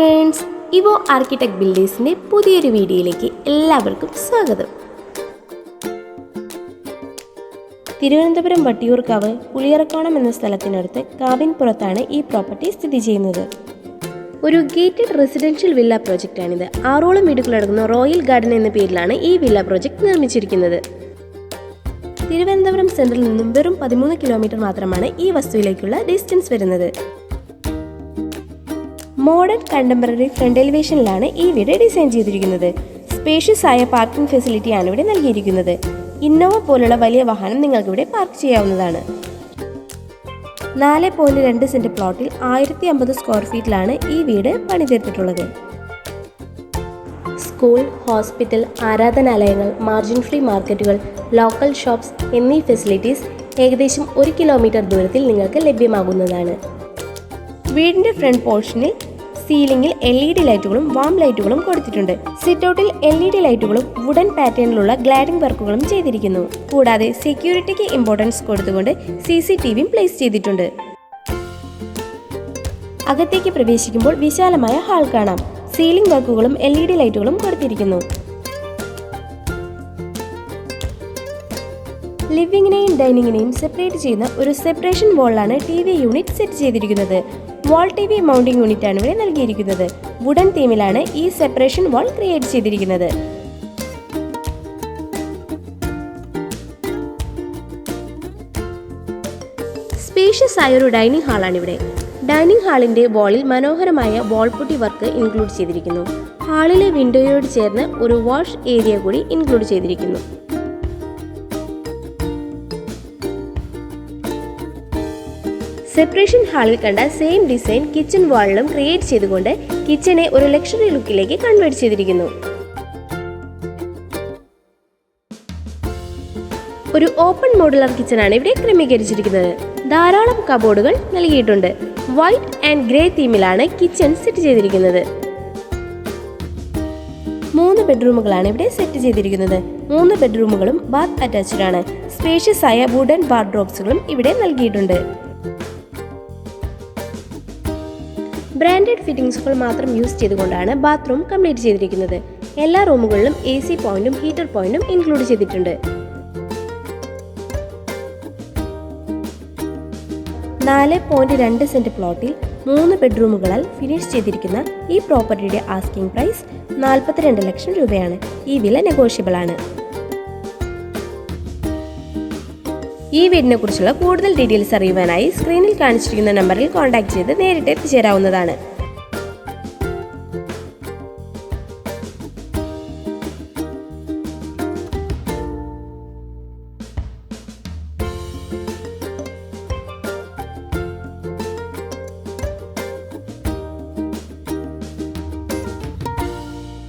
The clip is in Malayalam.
ഫ്രണ്ട്സ് ഇവോ ആർക്കിടെക്ട് ബിൽഡേഴ്സിന്റെ പുതിയൊരു വീഡിയോയിലേക്ക് എല്ലാവർക്കും സ്വാഗതം. തിരുവനന്തപുരം വട്ടിയൂർക്കാവ് പുളിയറക്കോണം എന്ന സ്ഥലത്തിനടുത്ത് കാവിൻപുറത്താണ് ഈ പ്രോപ്പർട്ടി സ്ഥിതി ചെയ്യുന്നത്. ഒരു ഗേറ്റഡ് റെസിഡൻഷ്യൽ വില്ല പ്രോജക്റ്റാണിത് ആറോളം വീടുകളടങ്ങുന്ന റോയൽ ഗാർഡൻ എന്ന പേരിലാണ് ഈ വില്ല പ്രോജക്റ്റ് നിർമ്മിച്ചിരിക്കുന്നത്. തിരുവനന്തപുരം സെൻട്രൽ നിന്നും വെറും പതിമൂന്ന് കിലോമീറ്റർ മാത്രമാണ് ഈ വസ്തുവിലേക്കുള്ള ഡിസ്റ്റൻസ് വരുന്നത്. മോഡേൺ കണ്ടംപററി ഫ്രണ്ട് എലിവേഷനിലാണ് ഈ വീട് ഡിസൈൻ ചെയ്തിരിക്കുന്നത്. സ്പേഷ്യസ് ആയ പാർക്കിംഗ് ഫെസിലിറ്റിയാണ് ഇവിടെ നൽകിയിരിക്കുന്നത്. ഇന്നോവ പോലുള്ള വലിയ വാഹനം നിങ്ങൾക്ക് ഇവിടെ പാർക്ക് ചെയ്യാവുന്നതാണ്. നാല് പോയിന്റ് രണ്ട് സെന്റ് പ്ലോട്ടിൽ ആയിരത്തി അമ്പത് സ്ക്വയർ ഫീറ്റിലാണ് ഈ വീട് പണിതീർത്തിട്ടുള്ളത്. സ്കൂൾ ഹോസ്പിറ്റൽ ആരാധനാലയങ്ങൾ മാർജിൻ ഫ്രീ മാർക്കറ്റുകൾ ലോക്കൽ ഷോപ്സ് എന്നീ ഫെസിലിറ്റീസ് ഏകദേശം ഒരു കിലോമീറ്റർ ദൂരത്തിൽ നിങ്ങൾക്ക് ലഭ്യമാകുന്നതാണ്. വീടിന്റെ ഫ്രണ്ട് പോർഷനിൽ സീലിംഗിൽ എൽ ഇ ഡി ലൈറ്റുകളും വാം ലൈറ്റുകളും കൊടുത്തിട്ടുണ്ട്. സിറ്റൗട്ടിൽ എൽ ഇ ഡി ലൈറ്റുകളും വുഡൻ പാറ്റേണിലുള്ള ഗ്ലാഡിംഗ് വർക്കുകളും ചെയ്തിരിക്കുന്നു. കൂടാതെ സെക്യൂരിറ്റിക്ക് ഇമ്പോർട്ടൻസ് കൊടുത്തുകൊണ്ട് സി സി ടി വിയും പ്ലേസ് ചെയ്തിട്ടുണ്ട്. അകത്തേക്ക് പ്രവേശിക്കുമ്പോൾ വിശാലമായ ഹാൾ കാണാം. സീലിംഗ് വർക്കുകളും എൽ ഇ ഡി ലൈറ്റുകളും കൊടുത്തിരിക്കുന്നു. ലിവിംഗിനെയും ഡൈനിങ്ങിനെയും സെപ്പറേറ്റ് ചെയ്യുന്ന ഒരു സെപ്പറേഷൻ വാളിലാണ് ടി വി യൂണിറ്റ് സെറ്റ് ചെയ്തിരിക്കുന്നത്. Wall T V mounting unit ആണ് ഇവിടെ നൽകിയിരിക്കുന്നത്. വുഡൻ തീമിലാണ് ഈ സെപ്പറേഷൻ വാൾ ക്രിയേറ്റ് ചെയ്തിരിക്കുന്നത്. സ്പേഷ്യസ് ആയ ഒരു ഡൈനിങ് ഹാളാണ് ഇവിടെ. ഡൈനിങ് ഹാളിന്റെ വാളിൽ മനോഹരമായ വാൾ പുട്ടി വർക്ക് ഇൻക്ലൂഡ് ചെയ്തിരിക്കുന്നു. ഹാളിലെ വിൻഡോയോട് ചേർന്ന് ഒരു വാഷ് ഏരിയ കൂടി ഇൻക്ലൂഡ് ചെയ്തിരിക്കുന്നു. സെപ്പറേഷൻ ഹാളിൽ കണ്ട സെയിം ഡിസൈൻ കിച്ചൺ വാളിലും ക്രിയേറ്റ് ചെയ്തുകൊണ്ട് കിച്ചനെ ഒരു ലക്ഷറി ലുക്കിലേക്ക് കൺവേർട്ട് ചെയ്തിരിക്കുന്നു. ഒരു ഓപ്പൺ മോഡുലർ ആണ് ഇവിടെ ക്രമീകരിച്ചിരിക്കുന്നത്. ധാരാളം കബോർഡുകൾ നൽകിയിട്ടുണ്ട്. വൈറ്റ് ആൻഡ് ഗ്രേ തീമിലാണ് കിച്ചൺ സെറ്റ് ചെയ്തിരിക്കുന്നത്. മൂന്ന് ബെഡ്റൂമുകളാണ് ഇവിടെ സെറ്റ് ചെയ്തിരിക്കുന്നത്. മൂന്ന് ബെഡ്റൂമുകളും ബാത്ത് അറ്റാച്ച്ഡ് ആണ് സ്പേഷ്യസ് ആയ വുഡൻ വാർഡ്രോബ്സുകളും ഇവിടെ നൽകിയിട്ടുണ്ട്. ബ്രാൻഡഡ് ഫിറ്റിംഗ്സുകൾ മാത്രം യൂസ് ചെയ്തുകൊണ്ടാണ് ബാത്റൂം കംപ്ലീറ്റ് ചെയ്തിരിക്കുന്നത്. എല്ലാ റൂമുകളിലും എ സി പോയിന്റും ഹീറ്റർ പോയിന്റും ഇൻക്ലൂഡ് ചെയ്തിട്ടുണ്ട്. നാല് പോയിന്റ് രണ്ട് സെന്റ് പ്ലോട്ടിൽ മൂന്ന് ബെഡ്റൂമുകളാൽ ഫിനിഷ് ചെയ്തിരിക്കുന്ന ഈ പ്രോപ്പർട്ടിയുടെ ആസ്കിംഗ് പ്രൈസ് നാൽപ്പത്തിരണ്ട് ലക്ഷം രൂപയാണ്. ഈ വില നെഗോഷ്യബിൾ ആണ് ഈ വീടിനെ കുറിച്ചുള്ള കൂടുതൽ ഡീറ്റെയിൽസ് അറിയുവാനായി സ്ക്രീനിൽ കാണിച്ചിരിക്കുന്ന നമ്പറിൽ കോൺടാക്ട് ചെയ്ത് നേരിട്ട് എത്തിച്ചേരാവുന്നതാണ്.